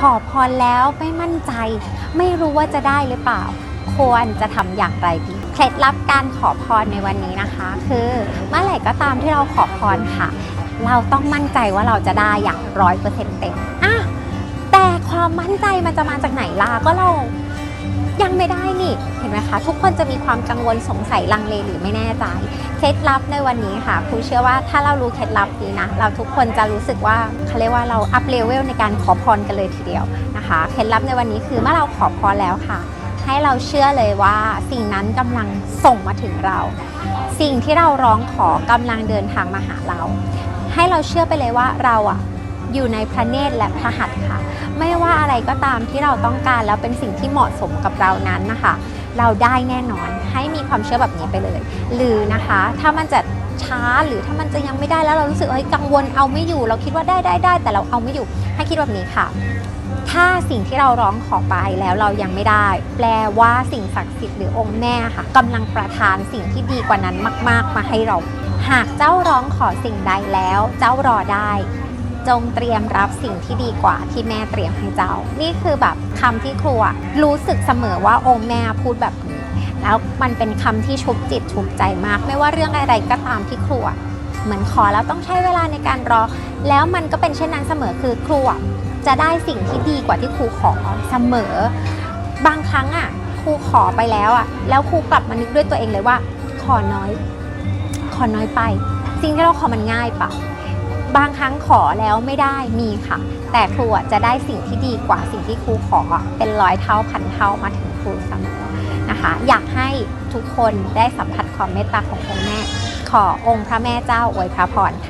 ขอพรแล้วไม่มั่นใจ ไม่รู้ว่าจะได้หรือเปล่า ควรจะทำอย่างไรดีเคล็ดลับการขอพรในวันนี้นะคะ คือเมื่อไหร่ก็ตามที่เราขอพรค่ะ เราต้องมั่นใจว่าเราจะได้อย่างร้อยเปอร์เซ็นต์เต็มอะแต่ความมั่นใจมันจะมาจากไหนล่ะก็เรา ไม่ได้นี่เห็นไหมคะ ทุกคนจะมีความกังวลสงสัยลังเลหรือไม่แน่ใจเคล็ดลับในวันนี้ค่ะครูเชื่อว่าถ้าเรารู้เคล็ดลับนี้นะเราทุกคนจะรู้สึกว่าเขาเรียกว่าเราอัพเลเวลในการขอพรกันเลยทีเดียวนะคะเคล็ดลับในวันนี้คือเมื่อเราขอพรแล้วค่ะ ให้เราเชื่อเลยว่าสิ่งนั้นกำลังส่งมาถึงเรา สิ่งที่เราร้องขอกำลังเดินทางมาหาเรา ให้เราเชื่อไปเลยว่าเราอะ อยู่ในพระเนตรและพระหัตถ์ค่ะ ไม่ว่าอะไรก็ตามที่เราต้องการแล้วเป็นสิ่งที่เหมาะสมกับเรานั้นนะคะ เราได้แน่นอนให้มีความเชื่อแบบนี้ไปเลย หรือนะคะถ้ามันจะช้าหรือถ้ามันจะยังไม่ได้แล้วเรารู้สึกเฮ้ยกังวลเอาไม่อยู่ เราคิดว่าได้ได้ได้แต่เราเอาไม่อยู่ ให้คิดแบบนี้ค่ะ ถ้าสิ่งที่เราร้องขอไปแล้วเรายังไม่ได้ แปลว่าสิ่งศักดิ์สิทธิ์หรือองค์แม่ค่ะกำลังประทานสิ่งที่ดีกว่านั้นมาก ๆ มาให้เรา หากเจ้าร้องขอสิ่งใดแล้ว เจ้ารอได้ จงเตรียมรับสิ่งที่ดีกว่าที่แม่เตรียมให้เจ้า นี่คือแบบคำที่ครูรู้สึกเสมอว่าองค์แม่พูดแบบนี้ แล้วมันเป็นคำที่ชุบจิตชุบใจมาก ไม่ว่าเรื่องอะไรก็ตามที่ครูเหมือนขอแล้วต้องใช้เวลาในการรอ แล้วมันก็เป็นเช่นนั้นเสมอคือครูจะได้สิ่งที่ดีกว่าที่ครูขอเสมอ บางครั้งอะครูขอไปแล้วอะ แล้วครูกลับมานึกด้วยตัวเองเลยว่า ขอน้อย ขอน้อยไป สิ่งที่เราขอมันง่ายไป บางครั้งขอแล้วไม่ได้มีค่ะ แต่ครูจะได้สิ่งที่ดีกว่าสิ่งที่ครูขอเป็นร้อยเท่าพันเท่ามาถึงครูเสมอนะคะ อยากให้ทุกคนได้สัมผัสความเมตตาขององค์แม่ ขอองค์พระแม่เจ้าอวยพระพรค่ะ